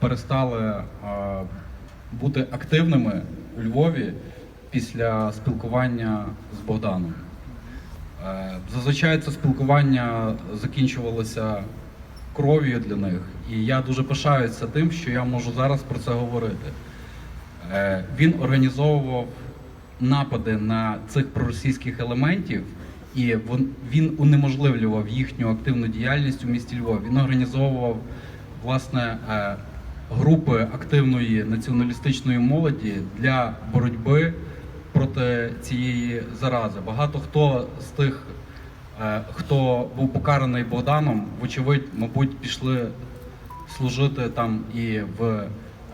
перестали е, бути активними у Львові після спілкування з Богданом. Е, Зазвичай це спілкування закінчувалося кров'ю для них, і я дуже пишаюся тим, що я можу зараз про це говорити. Е, Він організовував напади на цих проросійських елементів, і він унеможливлював їхню активну діяльність у місті Львов. Він організовував власне групи активної націоналістичної молоді для боротьби проти цієї зарази. Багато хто з тих, е, хто був покараний Богданом, вочевидь, мабуть, пішли служити там і в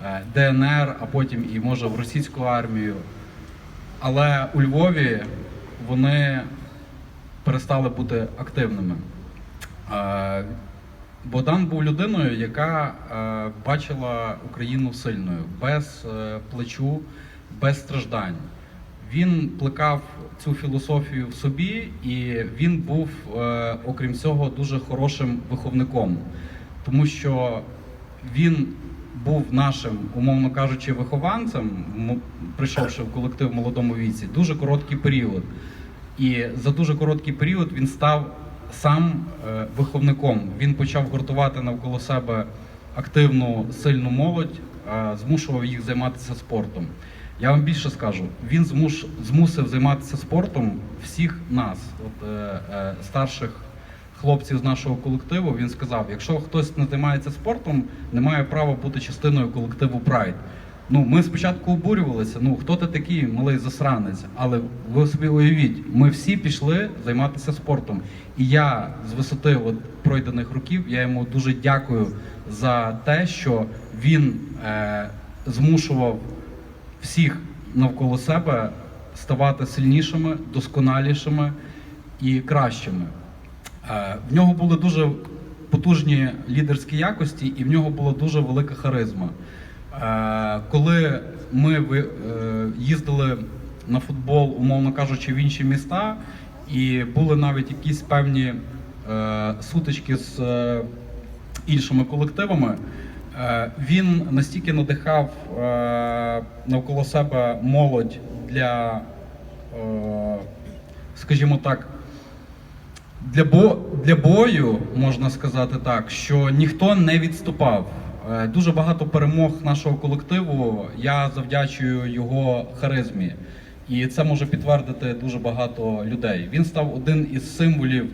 е, ДНР, а потім і може в російську армію. Але у Львові вони перестали бути активними. Богдан був людиною, яка е, бачила Україну сильною, без е, плечу, без страждань. Він плекав цю філософію в собі, і він був, е, окрім цього, дуже хорошим виховником, тому що він був нашим, умовно кажучи, вихованцем, прийшовши в колектив в молодому віці, дуже короткий період. І за дуже короткий період він став сам е, виховником. Він почав гуртувати навколо себе активну, сильну молодь, змушував їх займатися спортом. Я вам більше скажу, він змуш, змусив займатися спортом всіх нас, от, е, е, старших хлопців з нашого колективу. Він сказав: якщо хтось не займається спортом, не має права бути частиною колективу Прайд. Ну, ми спочатку обурювалися, ну хто ти такий малий засранець, але ви собі уявіть, ми всі пішли займатися спортом. І я з висоти от, пройдених років я йому дуже дякую за те, що він е, змушував всіх навколо себе ставати сильнішими, досконалішими і кращими. Е, В нього були дуже потужні лідерські якості, і в нього була дуже велика харизма. Е, Коли ми е, їздили на футбол, умовно кажучи, в інші міста, і були навіть якісь певні е, сутички з іншими колективами, він настільки надихав навколо себе молодь для, скажімо так, для, бо, для бою, можна сказати так, що ніхто не відступав. Е, Дуже багато перемог нашого колективу я завдячую його харизмі. І це може підтвердити дуже багато людей. Він став один із символів